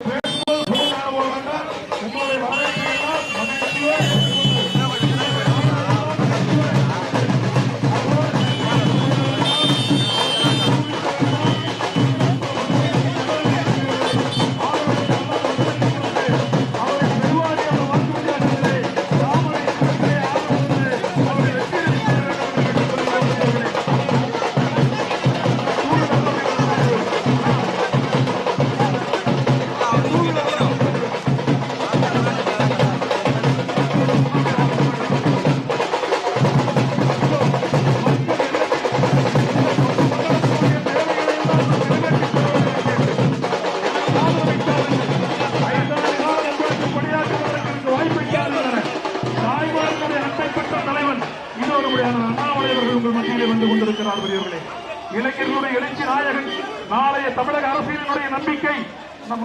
Yeah.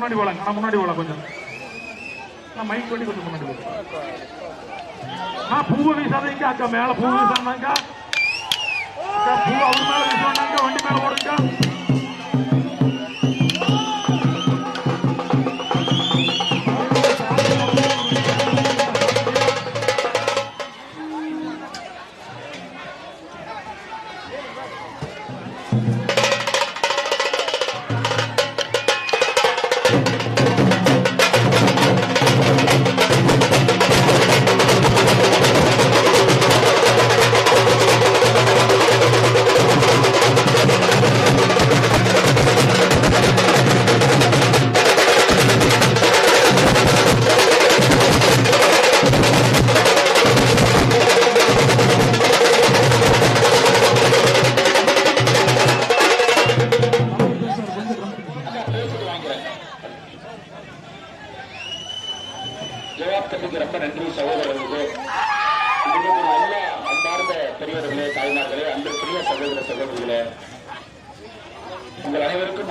முன்னாடி போலாம் நான் முன்னாடி போலாம் கொஞ்சம். நான் மைக் பண்ணி கொஞ்சம் முன்னாடி போலாம் நான் பூவை வீசாதீங்க அக்கா மேல பூ வீசாங்க பூ அவர் மேல வீசுவாங்க வண்டி மேல ஓடுங்க.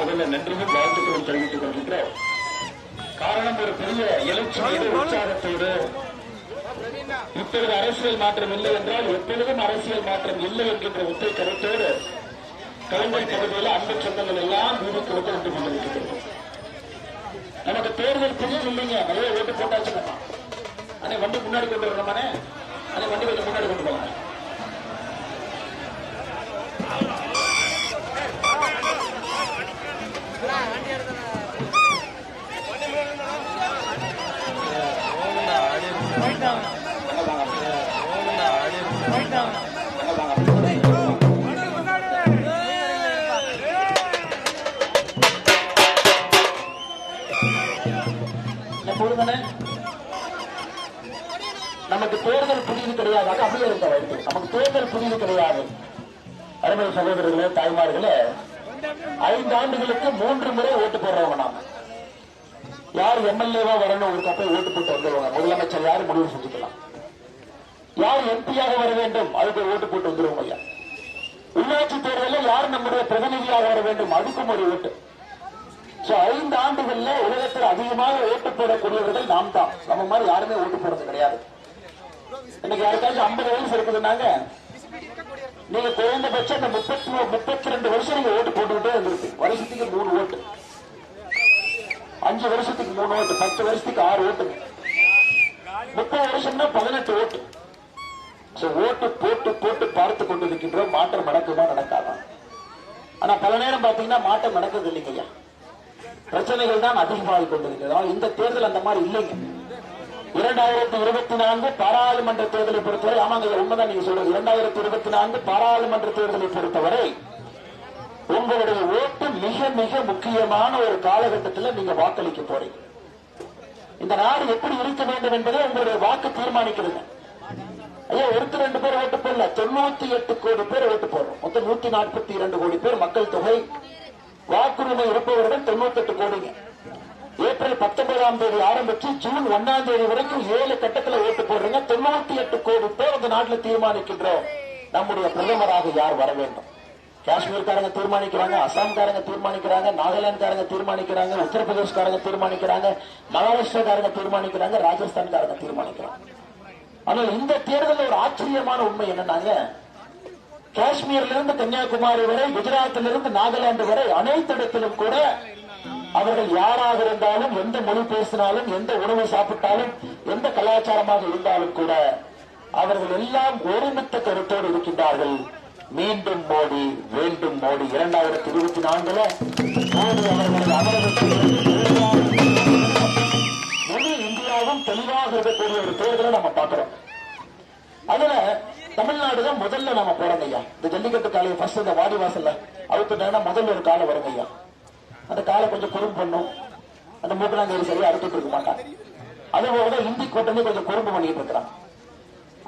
முதல்ல நன்றியும் வாழ்த்துக்களும் தெரிவித்துக் கொள்கின்றோம் காரணம் ஒரு பெரிய எழுச்சியோடு உற்சாகத்தோடு. இப்பொழுது அரசியல் மாற்றம் இல்லை என்றால் எப்பொழுதும் அரசியல் மாற்றம் இல்லை என்கின்ற ஒற்றை கருத்தோடு கலைஞர் பகுதியில் அன்பு சொந்தங்கள் எல்லாம் வீடுக்கு வந்து வந்து கொண்டிருக்கிறது. நமக்கு தேர்தல் புரியும் இல்லைங்க. நிறைய ஓட்டு போட்டாச்சு அண்ணே வண்டி முன்னாடி கொண்டு வரணுமானே அண்ணே வண்டி கொஞ்சம் முன்னாடி கொண்டு போங்க. தேர்தல் அருமை சகோதரர்களே தாய்மார்களே ஐந்து ஆண்டுகளுக்கு மூன்று முறை ஓட்டு போடுறவங்க நாம. யார் எம்எல்ஏவா வரணும் ஒரு கப்பை ஓட்டு போட்டு வந்துருவாங்க. முதலமைச்சர் யாரு? முடிவு செஞ்சுக்கலாம். யார் எம்பியாக வர வேண்டும்? அதுக்கு ஓட்டு போட்டு வந்துருவோம் ஐயா உள்ளாட்சி தேர்தலில் யார் நம்முடைய பிரதிநிதியாக வர வேண்டும்? அதுக்கும் ஒரு ஓட்டு. சோ ஐந்து ஆண்டுகள்ல உலகத்தில் அதிகமாக ஓட்டு போடக்கூடியவர்கள் நாம் தான். நம்ம மாதிரி யாருமே ஓட்டு போடுறது கிடையாது. இன்னைக்கு யாருக்காச்சும் ஐம்பது வயசு இருக்குதுன்னாங்க நீங்க குறைந்தபட்சம் இந்த முப்பத்தி முப்பத்தி ரெண்டு வருஷம் நீங்க ஓட்டு போட்டுக்கிட்டே இருந்திருக்கு வருஷத்துக்கு மூணு ஓட்டு. அஞ்சு வருஷத்துக்கு மூணு ஓட்டு. பத்து வருஷத்துக்கு ஆறு ஓட்டுங்க முப்பது வருஷம்னா பதினெட்டு ஓட்டு. சோ ஓட்டு போட்டு போட்டு பார்த்து கொண்டு இருக்கின்றோம் மாற்றம் நடக்குமா நடக்காதா? ஆனா பல நேரம் பாத்தீங்கன்னா மாற்றம் நடக்குது இல்லைங்க ஐயா. பிரச்சனைகள் தான் அதிகமாக கொண்டிருக்கிறதா. இந்த தேர்தல் அந்த மாதிரி இல்லைங்க. இரண்டாயிரத்தி இருபத்தி நான்கு பாராளுமன்ற தேர்தலை பொறுத்தவரை ஆமாங்க உண்மைதான் நீங்க சொல்றது. இரண்டாயிரத்தி இருபத்தி நான்கு பாராளுமன்ற தேர்தலை பொறுத்தவரை உங்களுடைய ஓட்டு மிக மிக முக்கியமான ஒரு காலகட்டத்தில் நீங்க வாக்களிக்க போறீங்க. இந்த நாடு எப்படி இருக்க வேண்டும் என்பதை உங்களுடைய வாக்கு தீர்மானிக்கிறது. ஐயா ஒருத்தர் ரெண்டு பேர் ஓட்டு போடல. தொண்ணூத்தி எட்டு கோடி பேர் ஓட்டு போடுறோம். மொத்தம் நூத்தி நாற்பத்தி இரண்டு கோடி பேர் மக்கள் தொகை. வாக்குரிமை இருப்பவர்கள் தொண்ணூத்தி எட்டு கோடிங்க. ஏப்ரல் பத்தொன்பதாம் தேதி ஆரம்பிச்சு ஜூன் ஒன்னாம் தேதி வரைக்கும் ஏழு கட்டத்துல ஓட்டு போடுறீங்க. தொண்ணூத்தி எட்டு கோடி பேர் இந்த நாட்டுல தீர்மானிக்கின்ற நம்முடைய பிரதமராக யார் வர வேண்டும்? காஷ்மீர்காரங்க தீர்மானிக்கிறாங்க அசாம்காரங்க தீர்மானிக்கிறாங்க நாகாலாந்துக்காரங்க தீர்மானிக்கிறாங்க உத்தரப்பிரதேஷ்காரங்க தீர்மானிக்கிறாங்க மகாராஷ்டிரக்காரங்க தீர்மானிக்கிறாங்க ராஜஸ்தான்காரங்க தீர்மானிக்கிறாங்க. ஆனால் இந்த தேர்தலில் ஒரு ஆச்சரியமான உண்மை என்னன்னாங்க காஷ்மீர்ல இருந்து கன்னியாகுமரி வரை குஜராத்திலிருந்து நாகாலாந்து வரை அனைத்து இடத்திலும் கூட அவர்கள் யாராக இருந்தாலும் எந்த மொழி பேசினாலும் எந்த உணவு சாப்பிட்டாலும் எந்த கலாச்சாரமாக இருந்தாலும் கூட அவர்கள் எல்லாம் ஒருமித்த கருத்தோடு இருக்கின்றார்கள். மீண்டும் மோடி வேண்டும் மோடி இரண்டாயிரத்தி இருபத்தி நான்குல மோடி அவர்களது அமரகத்தில் முழு இந்தியாவும் தெளிவாக இருக்கக்கூடிய ஒரு தேர்தலை நம்ம பார்க்கிறோம். அதுல தமிழ்நாடு தான் முதல்ல நம்ம போறோம் ஐயா. இந்த ஜல்லிக்கட்டு காலையை ஃபர்ஸ்ட் இந்த வாடிவாசல்ல அவுத்துட்டாங்கன்னா முதல்ல ஒரு காலை வரும் ஐயா. அந்த காலை கொஞ்சம் குறும்பு பண்ணும். அந்த மூக்கணாங்கயிறு சரியா அறுத்துட்டு இருக்க மாட்டான். அதே போல இந்தி கூட்டணி கொஞ்சம் குறும்பு பண்ணிட்டு இருக்கிறான்.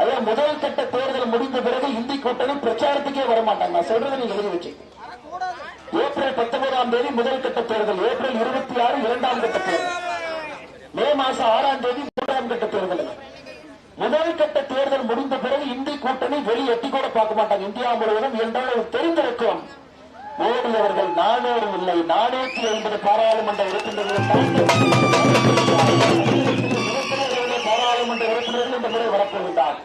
அதே முதல் கட்ட தேர்தல் முடிந்த பிறகு இந்தி கூட்டணி பிரச்சாரத்துக்கே வர மாட்டாங்க. நான் சொல்றதை நீங்க எழுதி வச்சு. ஏப்ரல் பத்தொன்பதாம் தேதி முதல் கட்ட தேர்தல் ஏப்ரல் இருபத்தி ஆறு இரண்டாம் கட்ட தேர்தல். மே மாசம் ஆறாம் தேதி மூன்றாம் கட்ட தேர்தல். முதல் கட்ட தேர்தல் முடிந்த பிறகு இந்தி கூட்டணி வெளி எட்டி கூட பார்க்க மாட்டாங்க. இந்தியா முழுவதும் என்றால் தெரிந்திருக்கும் ஓடியவர்கள் அவர்கள் நானூறு இல்லை. நானூற்றி ஐம்பது பாராளுமன்ற உறுப்பினர்கள் பாராளுமன்ற உறுப்பினர்கள் இந்த முறை வரப்போகின்றார்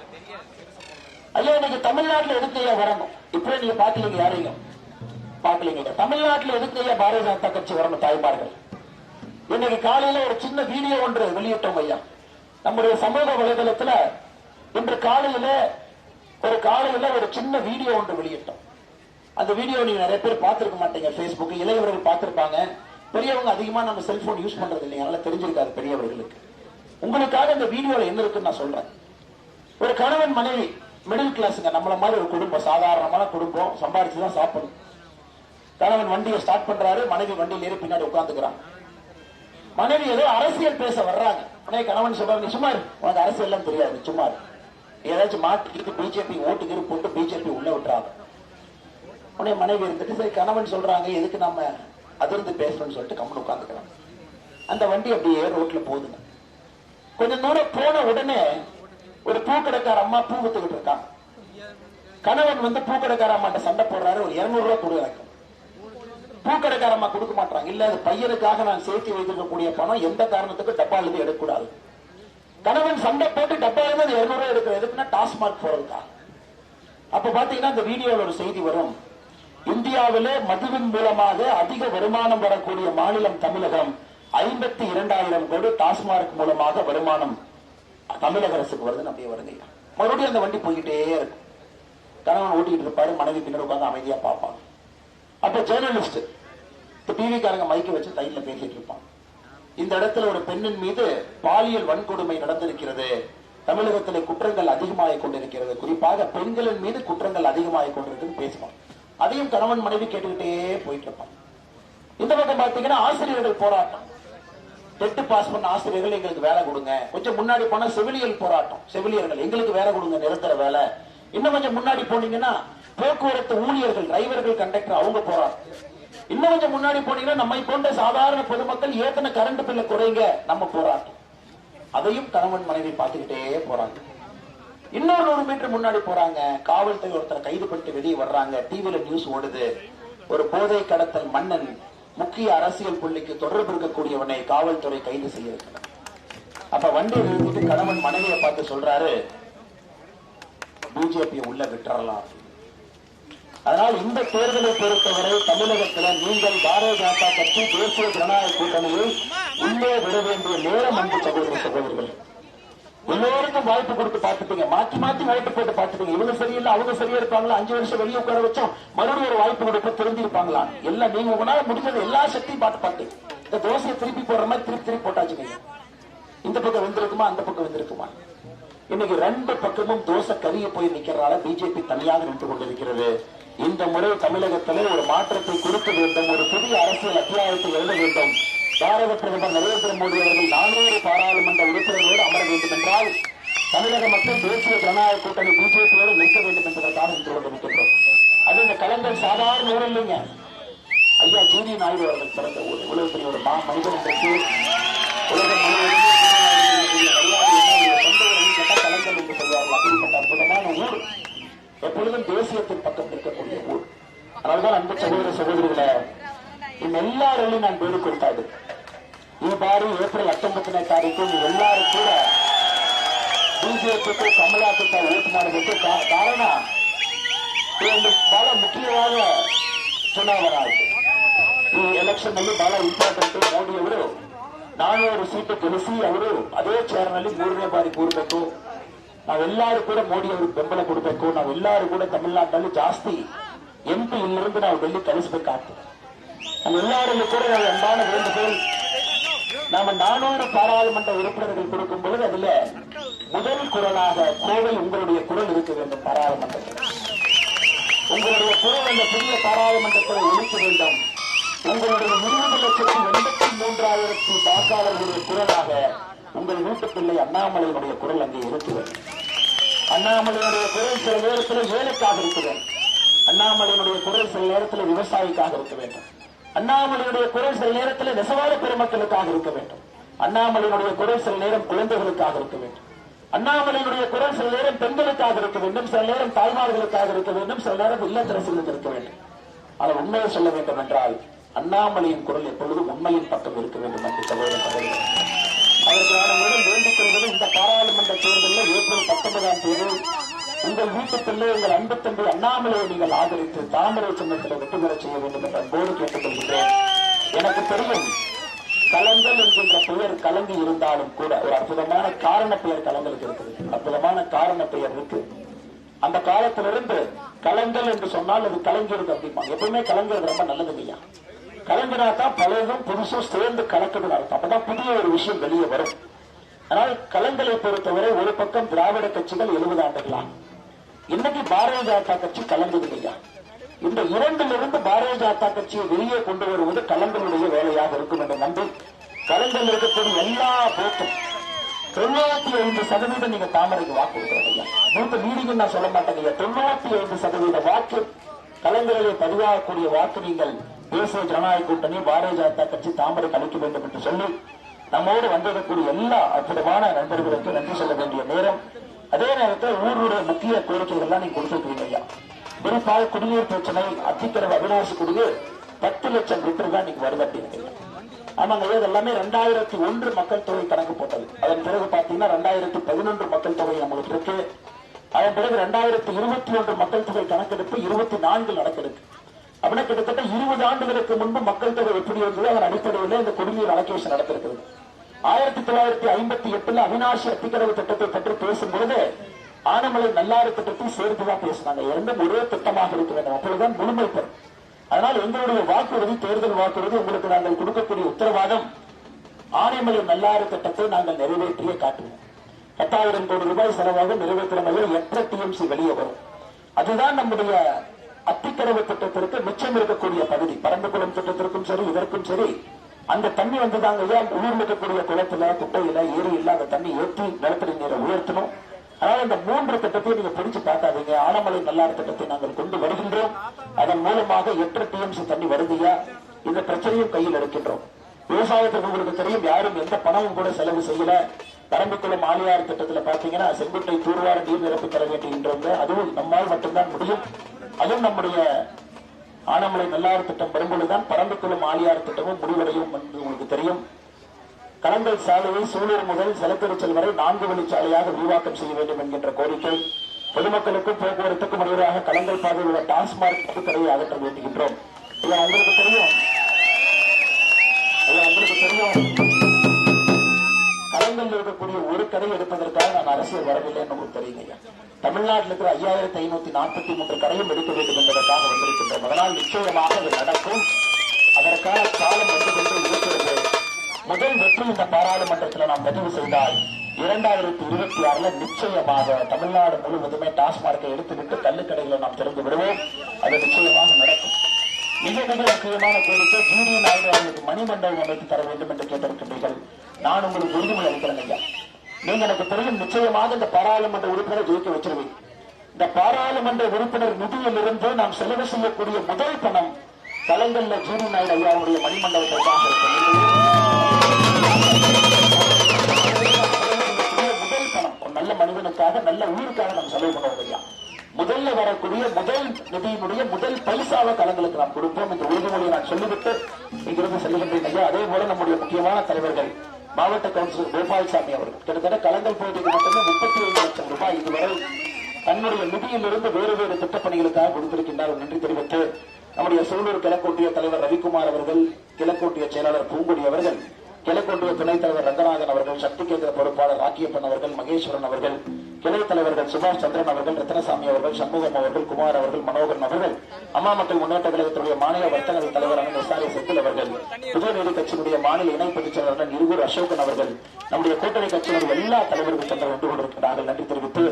ஐயா இன்னைக்கு தமிழ்நாட்டுல எதுக்கு வரணும்? இப்ப நீங்க பாக்கலீங்க யாரையும்? பாக்கலீங்க தமிழ்நாட்டுல எதுக்கு பாரதிய ஜனதா கட்சி வரணும் தாய்மார்கள்? இன்னைக்கு காலையில ஒரு சின்ன வீடியோ ஒன்று வெளியிட்டோம் ஐயா. நம்முடைய சமூக வலைதளத்துல இன்று காலையில ஒரு காலையில ஒரு சின்ன வீடியோ ஒன்று வெளியிட்டோம். அந்த வீடியோ நீங்க நிறைய பேர் பார்த்துருக்க மாட்டீங்க ஃபேஸ்புக் இளையவர்கள் பார்த்துருப்பாங்க. பெரியவங்க அதிகமா நம்ம செல்போன் யூஸ் பண்றது இல்லைங்க அதனால தெரிஞ்சிருக்காது பெரியவர்களுக்கு. உங்களுக்காக இந்த வீடியோல என்ன இருக்குன்னு நான் சொல்றேன். ஒரு கணவன் மனைவி மிடில் கிளாஸுங்க நம்மள மாதிரி ஒரு குடும்பம் சாதாரணமான குடும்பம் சம்பாரிச்சு தான் சாப்பிடணும். கணவன் வண்டியை ஸ்டார்ட் பண்றாரு மனைவி வண்டியில் ஏறி பின்னாடி உட்காந்துக்கிறான் மனைவி ஏதோ அரசியல் பேச வர்றாங்க. உடனே கணவன் சொல்றாரு "நீ சும்மா உனக்கு அரசியல் எல்லாம் தெரியாது. சும்மா ஏதாச்சும் மாட்டிக்கிட்டு பிஜேபி ஓட்டுக்கு போட்டு பிஜேபி உள்ள விட்டுறாங்க உடனே மனைவி இருந்துட்டு சரி கணவன் சொல்றாங்க எதுக்கு நம்ம அதிர்ந்து பேசணும்னு சொல்லிட்டு கம்மன் உட்காந்துக்கிறாங்க அந்த வண்டி அப்படியே ரோட்ல போகுதுங்க. கொஞ்ச தூரம் போன உடனே ஒரு பூக்கடைக்கார அம்மா பூ வித்துக்கிட்டு இருக்காங்க கணவன் வந்து பூக்கடைக்கார அம்மாட்ட சண்டை போடுறாரு ஒரு இருநூறு ரூபாய் கொடு எனக்கு. பூக்கடைக்கார அம்மா கொடுக்க மாட்டாங்க. இல்ல அது பையனுக்காக நான் சேர்த்து வைத்திருக்கக்கூடிய பணம் எந்த காரணத்துக்கு டப்பால இருந்து எடுக்கக்கூடாது. கணவன் சண்டை போட்டு டப்பால இருந்து இருநூறு ரூபாய் எடுக்கிறது எதுக்குன்னா டாஸ்மாக் போறதுக்கா. அப்ப பாத்தீங்கன்னா இந்த வீடியோல ஒரு செய்தி வரும். இந்தியாவிலே மதுவின் மூலமாக அதிக வருமானம் வரக்கூடிய மாநிலம் தமிழகம். ஐம்பத்தி இரண்டாயிரம் கோடி டாஸ்மார்க் மூலமாக வருமானம் தமிழக அரசுக்கு வருதுன்னு அப்படியே வருங்க மறுபடியும் அந்த வண்டி போய்கிட்டே இருக்கும். கணவன் ஓட்டிட்டு இருப்பாரு மனைவி பின்னாடி உட்காந்து அமைதியா பார்ப்பாங்க. அப்ப ஜேர்னலிஸ்ட் டிவி காரங்க மைக்க வச்சு தையில பேசிட்டு இருப்பான் இந்த இடத்துல ஒரு பெண்ணின் மீது பாலியல் வன்கொடுமை நடந்திருக்கிறது. தமிழகத்திலே குற்றங்கள் அதிகமாக கொண்டிருக்கிறது. குறிப்பாக பெண்களின் மீது குற்றங்கள் அதிகமாக கொண்டிருக்குன்னு பேசுவான் அதையும் கணவன் மனைவி கேட்டுக்கிட்டே போயிட்டு இருப்பான் இந்த பக்கம் பாத்தீங்கன்னா ஆசிரியர்கள் போராட்டம். டெட்டு பாஸ் பண்ண ஆசிரியர்கள் எங்களுக்கு வேலை கொடுங்க. கொஞ்சம் முன்னாடி போனா செவிலியல் போராட்டம். செவிலியர்கள் எங்களுக்கு வேலை கொடுங்க நிரந்தர வேலை. இன்னும் கொஞ்சம் முன்னாடி போனீங்கன்னா போக்குவரத்து ஊழியர்கள் டிரைவர்கள் கண்டக்டர் அவங்க போராட்டம் இன்னும் கொஞ்சம் முன்னாடி போனீங்கன்னா நம்மை போன்ற சாதாரண பொதுமக்கள் ஏத்தனை கரண்ட் பில்ல குறைங்க நம்ம போராட்டம். அதையும் கணவன் மனைவி பார்த்துக்கிட்டே போறாங்க. இன்னொரு நூறு மீட்டர் முன்னாடி போறாங்க. காவல்துறை ஒருத்தரை கைது பண்ணிட்டு வெளியே வர்றாங்க. டிவியில நியூஸ் ஓடுது. ஒரு போதை கடத்தல் மன்னன் முக்கிய அரசியல் புள்ளிக்கு தொடர்பு இருக்கக்கூடியவனை காவல்துறை கைது செய்யிருக்கிறார் அப்ப வண்டி நிறுத்திட்டு கணவன் மனைவியை பார்த்து சொல்றாரு பிஜேபி உள்ள விட்டுறலாம். அதனால் இந்த தேர்தலை பொறுத்தவரை தமிழகத்தில் நீங்கள் பாரதிய ஜனதா கட்சி தேசிய ஜனநாயக கூட்டணியை உள்ளே விட வேண்டிய நேரம் அன்பு சகோதர சகோதரர்கள் எல்லோருக்கும் வாய்ப்பு கொடுத்து பார்த்துப்பீங்க மாத்தி மாத்தி வாய்ப்பு போட்டு பார்த்துப்பீங்க இவங்க சரியில்லை அவங்க சரியா இருப்பாங்களா? அஞ்சு வருஷம் வெளியே உட்கார வச்சோம். மறுபடியும் ஒரு வாய்ப்பு கொடுத்து திருந்திருப்பாங்களா? எல்லாம் நீங்க உங்களால முடிஞ்சது எல்லா சக்தியும் பார்த்து பார்த்து. இந்த தோசையை திருப்பி போடுற மாதிரி திருப்பி திருப்பி போட்டாச்சுங்க. இந்த பக்கம் வந்திருக்குமா? அந்த பக்கம் வந்திருக்குமா? இன்னைக்கு ரெண்டு பக்கமும் தோசை கரிய போய் நிக்கிறதால பிஜேபி தனியாக நின்று கொண்டிருக்கிறது. இந்த முறை தமிழகத்திலே ஒரு மாற்றத்தை கொடுக்க வேண்டும். ஒரு புதிய அரசியல் அத்தியாயத்தை எழுத வேண்டும். பாரத பிரதமர் நரேந்திர மோடி அவர்கள் நானூறு பாராளுமன்ற உறுப்பினர்களோடு அமர வேண்டும் என்றால் தமிழக மக்கள் தேசிய ஜனநாயக கூட்டணி பிஜேபியோடு நிற்க வேண்டும் என்பதற்காக நின்று கொண்டிருக்கின்றோம் அது இந்த கலங்கள் சாதாரண ஊர் இல்லைங்க. ஐயா ஜிடி நாயுடு அவர்கள் பிறந்த ஊர். இவ்வளவு பெரிய ஒரு மா மனிதன் இன்றைக்கு உலக முழுவதும் என்று சொல்வார்கள் அப்படிப்பட்ட அற்புதமான ஊர் எப்பொழுதும் தேசியத்தின் பக்கம் நிற்கக்கூடிய ஊர். அதனால்தான் அன்பு சகோதர சகோதரிகளை இந்த எல்லாரையும் நான் பேரு கொடுத்தாது ಈ ಬಾರಿ ಏಪ್ರಿಲ್ ಹತ್ತೊಂಬತ್ತನೇ ತಾರೀಕು ನೀವೆಲ್ಲರೂ ಕೂಡ ಬಿಜೆಪಿಗೆ ಕಮಲಾಪುಟ್ಟ ವೋಟ್ ಮಾಡಬೇಕು ಕಾರಣ ಈ ಒಂದು ಬಹಳ ಮುಖ್ಯವಾದ ಚುನಾವಣೆ ಆಯಿತು ಈ ಎಲೆಕ್ಷನ್ ನಲ್ಲಿ ಬಹಳ ಇಂಪಾರ್ಟೆಂಟ್ ಮೋದಿ ಅವರು ನಾನೂರು ಸೀಟು ಗೆಲ್ಲಿಸಿ ಅವರು ಅದೇ ಚೇರ್ನಲ್ಲಿ ಮೂರನೇ ಬಾರಿ ಕೂರಬೇಕು ನಾವೆಲ್ಲರೂ ಕೂಡ ಮೋದಿ ಅವ್ರಿಗೆ ಬೆಂಬಲ ಕೊಡಬೇಕು ನಾವೆಲ್ಲರೂ ಕೂಡ ತಮಿಳುನಾಡಿನಲ್ಲಿ ಜಾಸ್ತಿ ಎಂಪಿ ಇಲ್ಲಿருந்து ನಾವು ಡೆಲ್ಲಿ ಕಲಿಸಬೇಕಾಗ್ತದೆ ನಮ್ಮೆಲ್ಲರಲ್ಲೂ ಕೂಡ ನಾವು ಎಂಬಾಣ நாம நானூறு பாராளுமன்ற உறுப்பினர்கள் கொடுக்கும் பொழுது அதுல முதல் குரலாக கோவை உங்களுடைய குரல் இருக்க வேண்டும் பாராளுமன்றத்தில். உங்களுடைய குரல் அந்த புதிய பாராளுமன்றத்தில் ஒழிக்க வேண்டும். உங்களுடைய இருபது லட்சத்தி எண்பத்தி மூன்றாயிரத்தி வாக்காளர்களுடைய குரலாக உங்கள் வீட்டு பிள்ளை அண்ணாமலையினுடைய குரல் அங்கே இருக்க அண்ணாமலையினுடைய குரல் சில நேரத்தில் ஏழைக்காக இருக்க அண்ணாமலையினுடைய குரல் சில நேரத்தில் விவசாயிக்காக இருக்க வேண்டும். அண்ணாமலையுடைய குரல் சில நேரத்தில் நெசவாள பெருமக்களுக்காக இருக்க வேண்டும். அண்ணாமலையினுடைய குரல் சில நேரம் குழந்தைகளுக்காக இருக்க வேண்டும். அண்ணாமலையினுடைய குரல் சில நேரம் பெண்களுக்காக இருக்க வேண்டும். சில நேரம் தாய்மார்களுக்காக இருக்க வேண்டும். சில நேரம் இல்லத்தரசிகளுக்கு இருக்க வேண்டும். ஆனால் உண்மையை சொல்ல வேண்டும் என்றால் அண்ணாமலையின் குரல் எப்பொழுதும் உண்மையின் பக்கம் இருக்க வேண்டும் என்று சகோதர சகோதரி அதற்கான நான் வேண்டிக் கொள்வது இந்த பாராளுமன்ற தேர்தலில் ஏப்ரல் பத்தொன்பதாம் தேதி உங்கள் வீட்டு பிள்ளை உங்கள் அன்பு தம்பி அண்ணாமலையை நீங்கள் ஆதரித்து தாமரை சின்னத்தில் வெற்றி செய்ய வேண்டும் என்று அன்போடு கேட்டுக்கொள்கிறேன். எனக்கு தெரியும் கலங்கள் என்கின்ற பெயர் கலங்கி இருந்தாலும் கூட ஒரு அற்புதமான காரண பெயர் கலங்களுக்கு இருக்குது. அற்புதமான காரண பெயர் இருக்கு. அந்த காலத்திலிருந்து கலங்கள் என்று சொன்னால் அது கலங்கிறது அப்படிம்பாங்க எப்பவுமே கலங்கிறது ரொம்ப நல்லது இல்லையா? கலங்கினா தான் பழையதும் புதுசும் சேர்ந்து கலக்குதுன்னு அர்த்தம். அப்பதான் புதிய ஒரு விஷயம் வெளியே வரும். ஆனால் களங்களை பொறுத்தவரை ஒரு பக்கம் திராவிட கட்சிகள் எழுபது ஆண்டுகளாம். இன்னைக்கு பாரதிய ஜனதா கட்சி கலந்தது இல்லையா இந்த இரண்டிலிருந்து பாரதிய ஜனதா கட்சியை வெளியே கொண்டு வருவது கலங்களுடைய வேலையாக இருக்கும் என்று நம்பி கலங்கள் இருக்கக்கூடிய எல்லா போக்கும் தொண்ணூத்தி ஐந்து சதவீதம் நீங்க தாமரைக்கு வாக்கு கொடுக்குறீங்க நூத்து மீடிங்க நான் சொல்ல மாட்டேங்க தொண்ணூத்தி ஐந்து சதவீத வாக்கு கலைஞர்களை பதிவாகக்கூடிய வாக்கு நீங்கள் தேசிய ஜனநாயக கூட்டணி பாரதிய ஜனதா கட்சி தாமரை கலைக்க வேண்டும் என்று சொல்லி நம்மோடு வந்ததற்குரிய எல்லா அற்புதமான நண்பர்களுக்கு நன்றி சொல்ல வேண்டிய நேரம். அதே நேரத்தில் ஊருடைய முக்கிய கோரிக்கைகள்லாம் நீங்க கொடுத்துருக்கீங்க ஐயா. குறிப்பாக குடிநீர் பிரச்சனை அத்திக்கரவு அவிநாசி குடிநீர் பத்து லட்சம் லிட்டர் தான் நீங்க வருது அப்படின்னு ஆமாங்க ஐயா, இது எல்லாமே ரெண்டாயிரத்தி ஒன்று மக்கள் தொகை கணக்கு போட்டது. அதன் பிறகு பாத்தீங்கன்னா ரெண்டாயிரத்தி பதினொன்று மக்கள் தொகை நம்மளுக்கு இருக்கு. அதன் பிறகு ரெண்டாயிரத்தி இருபத்தி ஒன்று மக்கள் தொகை கணக்கெடுப்பு இருபத்தி நான்கு நடக்கிறது அப்படின்னா கிட்டத்தட்ட இருபது ஆண்டுகளுக்கு முன்பு மக்கள் தொகை எப்படி இருந்தது அதன் அடிப்படையில் இந்த குடிநீர் அலோகேஷன் நடத்திருக்கிறது ஆயிரத்தி தொள்ளாயிரத்தி ஐம்பத்தி எட்டுல அவினாசி அத்திக்கடவு திட்டத்தை பற்றி பேசும்பொழுது ஆனமலை நல்லாறு திட்டத்தை சேர்த்துதான் பேசினாங்க. இரண்டும் ஒரே திட்டமாக இருக்க வேண்டும். அப்பொழுதுதான் முழுமை பெறும். அதனால் எங்களுடைய வாக்குறுதி தேர்தல் வாக்குறுதி உங்களுக்கு நாங்கள் கொடுக்கக்கூடிய உத்தரவாதம் ஆனைமலை நல்லாறு திட்டத்தை நாங்கள் நிறைவேற்றியே காட்டுவோம். பத்தாயிரம் கோடி ரூபாய் செலவாக நிறைவேற்ற வகையில் எட்ட டிஎம்சி வெளியே வரும். அதுதான் நம்முடைய அத்திப்பறவை திட்டத்திற்கு மிச்சம் இருக்கக்கூடிய பகுதி. பரம்புக்குளம் திட்டத்திற்கும் சரி இதற்கும் சரி அந்த தண்ணி வந்துதாங்க. ஐயா ஊர்ல இருக்கக்கூடிய குளத்துல குட்டையில ஏரியில அந்த தண்ணி ஏற்றி நிலத்தடி நீரை உயர்த்தணும்? அதனால இந்த மூன்று திட்டத்தை நீங்க பிடிச்சு பார்க்காதீங்க. ஆனமலை நல்லாறு திட்டத்தை நாங்கள் கொண்டு வருகின்றோம். அதன் மூலமாக எட்டு டிஎம்சி தண்ணி வருதுயா இந்த பிரச்சனையும் கையில் எடுக்கின்றோம். விவசாயத்துக்கு உங்களுக்கு தெரியும் யாரும் எந்த பணமும் கூட செலவு செய்யல. பரம்புக்குளம் ஆலியார் திட்டத்துல பாத்தீங்கன்னா செங்குட்டை தூர்வார நீர் நிரப்பி தர வேண்டியிருந்தவங்க அதுவும் நம்மால் மட்டும்தான் முடியும். அதுவும் நம்முடைய ஆனமலை நல்லாறு திட்டம் வரும்பொழுதுதான் பரம்புக்குளம் ஆலியார் திட்டமும் முடிவடையும் என்று உங்களுக்கு தெரியும். கலங்கல் சாலையை சூலூர் முதல் செலத்திருச்சல் வரை நான்கு வழிச்சாலையாக விரிவாக்கம் செய்ய வேண்டும் என்கின்ற கோரிக்கை பொதுமக்களுக்கும் போக்குவரத்துக்கும் இடையிலாக கலங்கல் பாதையில் உள்ள டாஸ்மார்க் கடையை அகற்ற வேண்டுகின்றோம் ஐயா உங்களுக்கு தெரியும். உங்களுக்கு தெரியும். கலங்கல் இருக்கக்கூடிய ஒரு கடை எடுப்பதற்காக நான் அரசியல் வரவில்லைன்னு உங்களுக்கு தெரியுங்க தமிழ்நாட்டில் இருக்கிற ஐயாயிரத்தி ஐநூத்தி நாற்பத்தி மூன்று கடையும் எடுக்க வேண்டும் என்பதற்காக வந்திருக்கின்றோம். அதனால் நிச்சயமாக அது நடக்கும். அதற்கான காலம் வந்து கொண்டு இருக்கிறது. முதல் வெற்றி இந்த பாராளுமன்றத்தில் நாம் பதிவு செய்தால் இரண்டாயிரத்தி இருபத்தி ஆறுல நிச்சயமாக தமிழ்நாடு முழுவதுமே டாஸ்மார்க்கை எடுத்துவிட்டு கள்ளுக்கடைகளை நாம் திறந்து விடுவோம். அது நிச்சயமாக நடக்கும். மிக மிக முக்கியமான கோரிக்கை ஜிடி நாயுடு அவர்களுக்கு மணிமண்டபம் அமைத்து தர வேண்டும் என்று கேட்டிருக்கின்றீர்கள். நான் உங்களுக்கு உறுதிமொழி அளிக்கிறேன் ஐயா. நீங்க எனக்கு தெரியும் நிச்சயமாக இந்த பாராளுமன்ற உறுப்பினரை ஜெயிக்க வச்சிருவீங்க இந்த பாராளுமன்ற உறுப்பினர் நிதியிலிருந்து நாம் செலவு செய்யக்கூடிய முதல் பணம் கலங்கல்ல ஜிடி நாயுடு ஐயாவுடைய மணிமண்டபத்திற்காக இருக்கும் முதல் பணம் ஒரு நல்ல மனிதனுக்காக நல்ல உயிருக்காக நாம் செலவு பண்ணுவோம் ஐயா. முதல்ல வரக்கூடிய முதல் நிதியினுடைய முதல் பைசாவை கலங்களுக்கு நாம் கொடுப்போம். இந்த உறுதிமொழியை நான் சொல்லிவிட்டு இங்கிருந்து செல்கின்றேன் ஐயா. அதே போல நம்முடைய முக்கியமான தலைவர்கள் மாவட்ட கவுன்சிலர் கோபால்சாமி அவர்கள். கிட்டத்தட்ட கலங்கள் போட்டிக்கு மட்டுமே முப்பத்தி ஐந்து லட்சம் ரூபாய் இதுவரை தன்னுடைய நிதியிலிருந்து வேறு வேறு திட்டப்பணிகளுக்காக கொடுத்திருக்கின்றார். நன்றி தெரிவித்து நம்முடைய சூலூர் கிழக்கோட்டிய தலைவர் ரவிக்குமார் அவர்கள் கிழக்கோட்டிய செயலாளர் பூங்குடி அவர்கள் கிழக்கொன்றிய துணைத் தலைவர் ரங்கநாதன் அவர்கள் சக்தி கேந்திர பொறுப்பாளர் ராக்கியப்பன் அவர்கள் மகேஸ்வரன் அவர்கள் கிளை தலைவர்கள் சுபாஷ் சந்திரன் அவர்கள் ரத்னசாமி அவர்கள் சண்முகம் அவர்கள் குமார் அவர்கள் மனோகரன் அவர்கள் அம்மா மக்கள் முன்னேற்ற கழகத்துடைய மாநில வர்த்தக தலைவரான அண்ணன் எஸ் ஆர் செந்தில் அவர்கள் புதுநீதி கட்சியினுடைய மாநில இணை பொதுச் செயலாளர் இருகூர் அசோகன் அவர்கள் நம்முடைய கூட்டணி கட்சியினர் எல்லா தலைவர்கள் சென்ற வந்து கொண்டிருக்கிறார்கள். நன்றி தெரிவித்து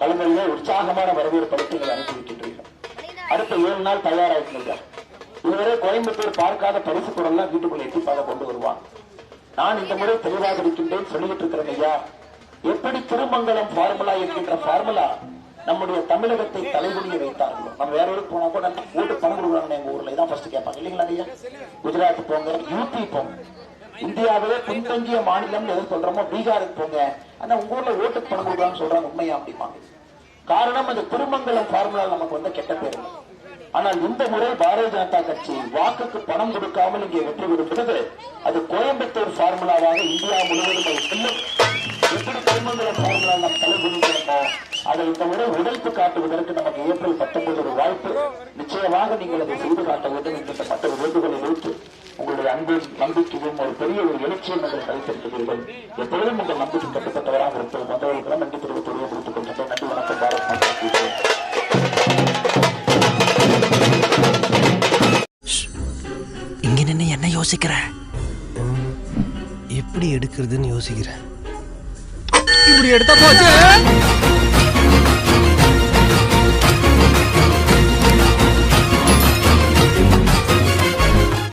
களங்களிலே உற்சாகமான வரவேற்பு அளித்து நீங்கள் அனுப்பி அடுத்த ஏழு நாள் தயாராகிட்டீர்கள் இதுவரை கோயம்புத்தூர் பார்க்காத பரிசு பொருள்லாம் வீட்டுக்குள்ள எட்டிப்பாக கொண்டு வருவான். நான் இந்த முறை தெளிவாக இருக்கின்றேன். சொல்லிட்டு இருக்கிறேன் ஐயா. எப்படி திருமங்கலம் பார்முலா என்கின்ற பார்முலா நம்முடைய தமிழகத்தை தலைவலிய வைத்தார்களோ? நம்ம வேற ஊருக்கு போனா கூட ஓட்டு பணம் கொடுக்குறாங்க எங்க ஊர்ல இதான் ஃபர்ஸ்ட் கேட்பாங்க. இல்லைங்களா ஐயா குஜராத் போங்க யூபி போங்க. இந்தியாவிலே பின்தங்கிய மாநிலம் எது சொல்றோமோ பீகாருக்கு போங்க. ஆனா உங்க ஊர்ல ஓட்டு பணம் கொடுக்குறாங்கன்னு சொல்றாங்க உண்மையா அப்படிம்பாங்க காரணம் அந்த திருமங்கலம் பார்முலா நமக்கு வந்து கெட்ட பேர். ஆனால் இந்த முறை பாரதிய ஜனதா கட்சி வாக்குக்கு பணம் கொடுக்காமல் இங்கே வெற்றி பெறுகிறது அது கோயம்புத்தூர் பார்முலாவாக இந்தியா முழுவதும் செல்லும். எப்படி திருமங்கலம் நாம் தலைமுடிக்கிறோமோ அதை இந்த முறை உடைத்து காட்டுவதற்கு நமக்கு ஏப்ரல் பத்தொன்பது ஒரு வாய்ப்பு. நிச்சயமாக நீங்கள் அதை செய்து காட்ட வேண்டும் என்கின்ற மற்ற வேண்டுகோளை வைத்து உங்களுடைய அன்பும் நம்பிக்கையும் ஒரு பெரிய ஒரு எழுச்சியை நீங்கள் கழித்திருக்கிறீர்கள் எப்பொழுதும் உங்கள் நம்பிக்கை கட்டுப்பட்டவராக இருப்பது வந்தவர்களுக்கெல்லாம் நன்றி தெரிவித்து தெரியப்படுத்திக் கொள்கின்றேன் நன்றி வணக்கம் பாரத். இங்க நின்று என்ன யோசிக்கிற? எப்படி எடுக்கிறதுன்னு யோசிக்கிறேன். இப்படி எடுத்தா போச்சு